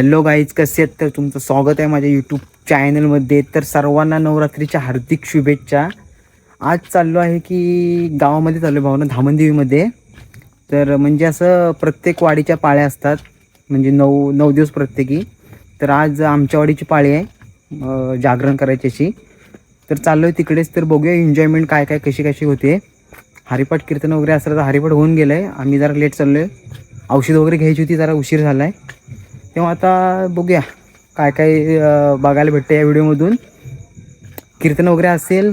Hello guys कसे आहेत? तर तुमचं स्वागत आहे माझ्या यूट्यूब चॅनलमध्ये तर सर्वांना नवरात्रीच्या हार्दिक शुभेच्छा. आज चाललो आहे की गावामध्ये चाललो आहे भावना धामणदेवीमध्ये. तर म्हणजे असं प्रत्येक वाडीच्या पाळ्या असतात. म्हणजे नऊ नऊ दिवस प्रत्येकी. तर आज आमच्या वाडीची पाळी आहे जागरण करायची अशी. तर चाललो आहे तिकडेच. तर बघूया एन्जॉयमेंट काय काय कशी कशी होते. हरिपाठ कीर्तन वगैरे असलं तर हरिपाठ होऊन गेलं आहे आम्ही जरा लेट चाललो आहे औषध वगैरे घ्यायची होती जरा उशीर झाला आहे तेव्हा आता बघूया काय काय बघायला भेटतं या व्हिडिओमधून. कीर्तन वगैरे असेल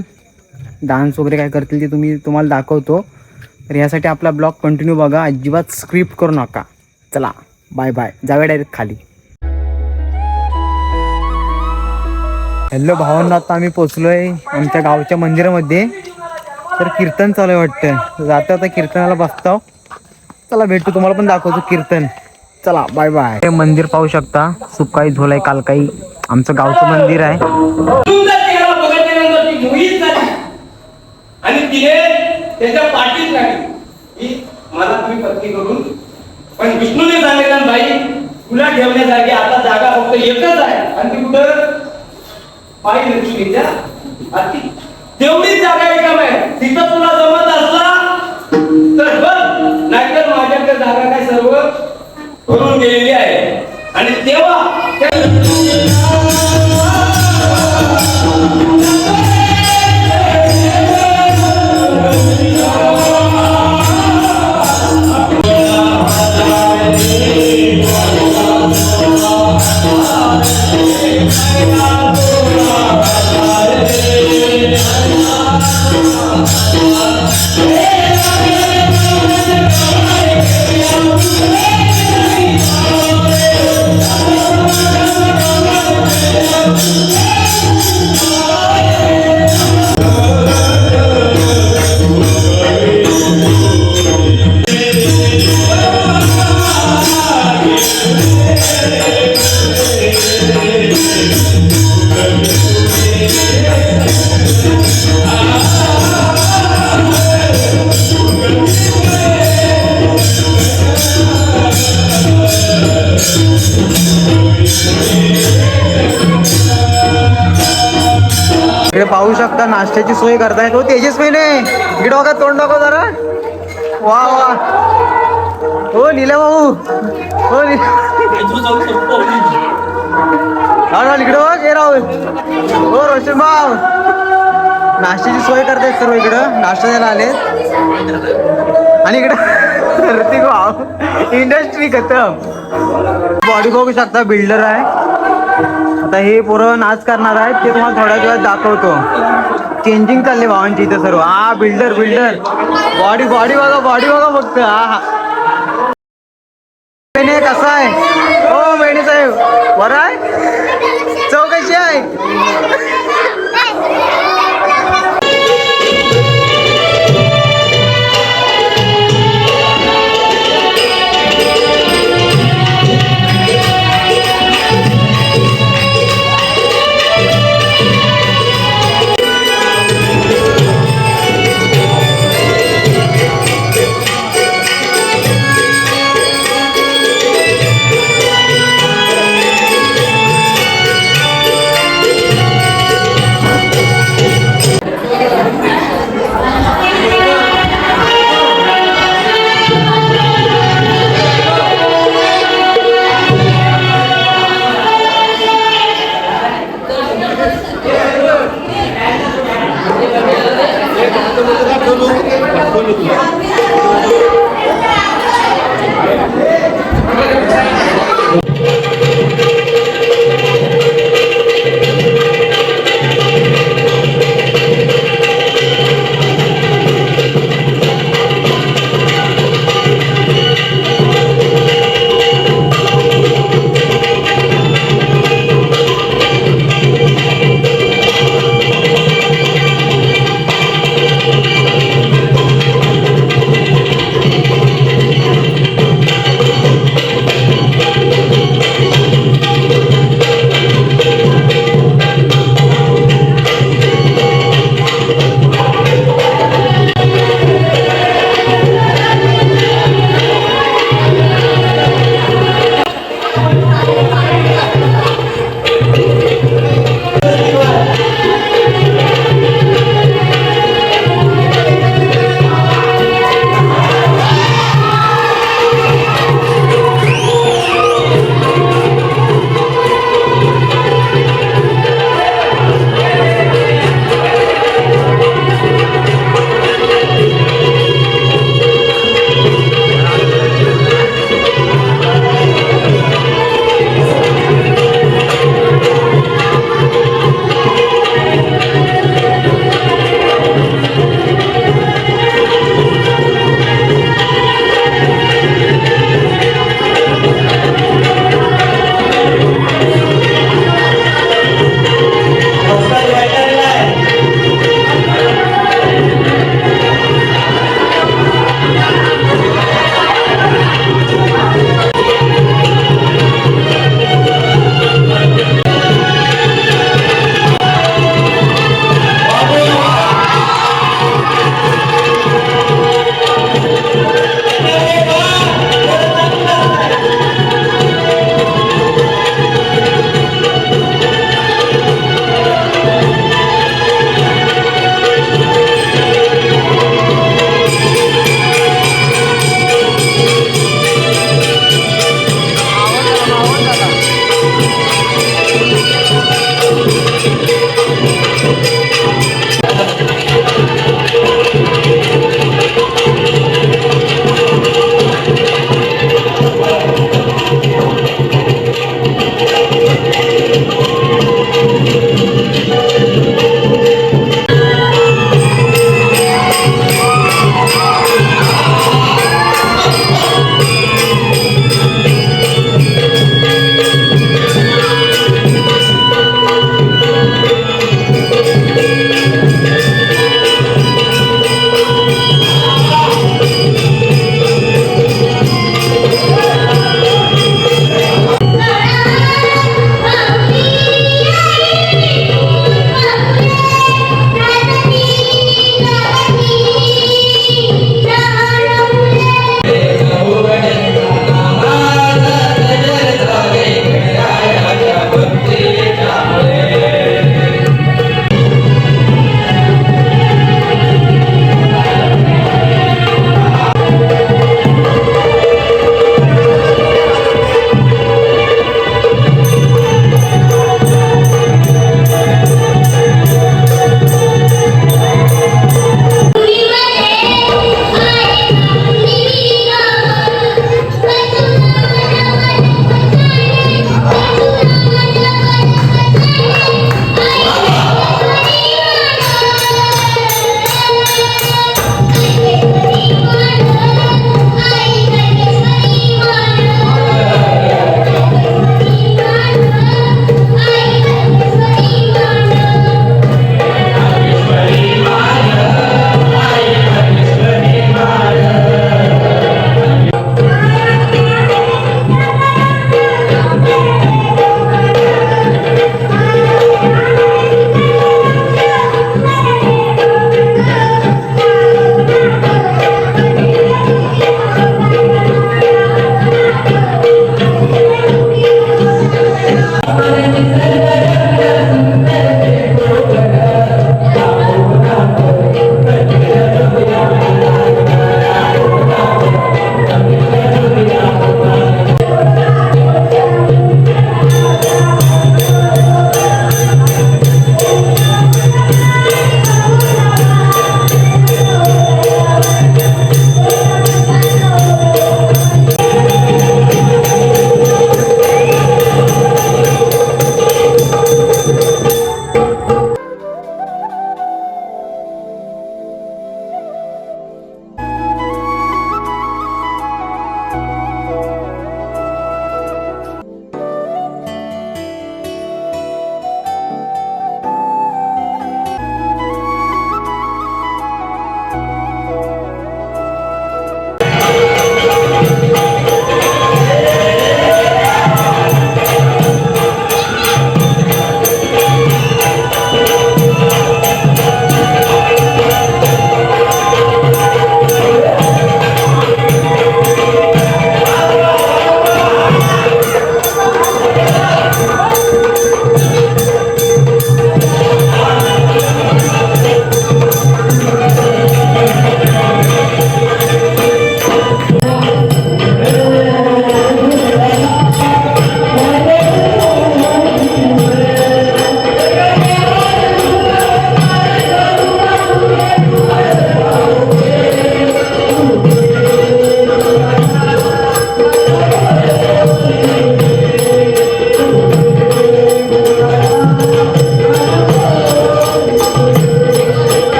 डान्स वगैरे काय करतील ते तुम्ही तुम्हाला दाखवतो. तर यासाठी आपला ब्लॉग कंटिन्यू बघा अजिबात स्क्रिप्ट करू नका. चला बाय बाय जावे डायरेक्ट खाली. हॅलो भावांना आता आम्ही पोचलो आहे आमच्या गावच्या मंदिरामध्ये. तर कीर्तन चालू आहे वाटतं. जाता आता कीर्तनाला बसतो. चला भेटतो तुम्हाला पण दाखवतो कीर्तन. चला बाय बाय हे मंदिर पाहू शकता. सुकाई झोलाई कालकाई. आमचं गावचं मंदिर आहे. आणि तिने त्याच्या की मला तुम्ही पत्नी करून. पण विष्णूने सांगितलं बाई तुला ठेवण्यासाठी आता जागा फक्त एकच आहे. आणि ती कुठं? पाय लक्ष्मीच्या हाती. आणि आता नाश्त्याची सोय करतायत हो तेजस्वीने इकडे बघा तोंड दाखव जरा. वा वा. हो नीला भाऊ. हो नी- राहुल इकडे बघ हे राहुल. हो रोशन भाऊ. नाश्त्याची सोय करतायत सर्व इकडं. नाश्ता द्यायला आले आणि इकडं ऋतिक भाऊ. इंडस्ट्री खतम. बॉडी बघू शकता बिल्डर आहे. आता हे पोरं नाच करणार आहेत ते तुम्हाला थोड्या वेळात दाखवतो. चेंजिंग चालले भावांची इथं सर्व. हा बिल्डर बिल्डर बॉडी बॉडी बघा बॉडी बघा फक्त. हा. कसा आहे? हो मेने साहेब. बरं आहे? चौकशी आहे.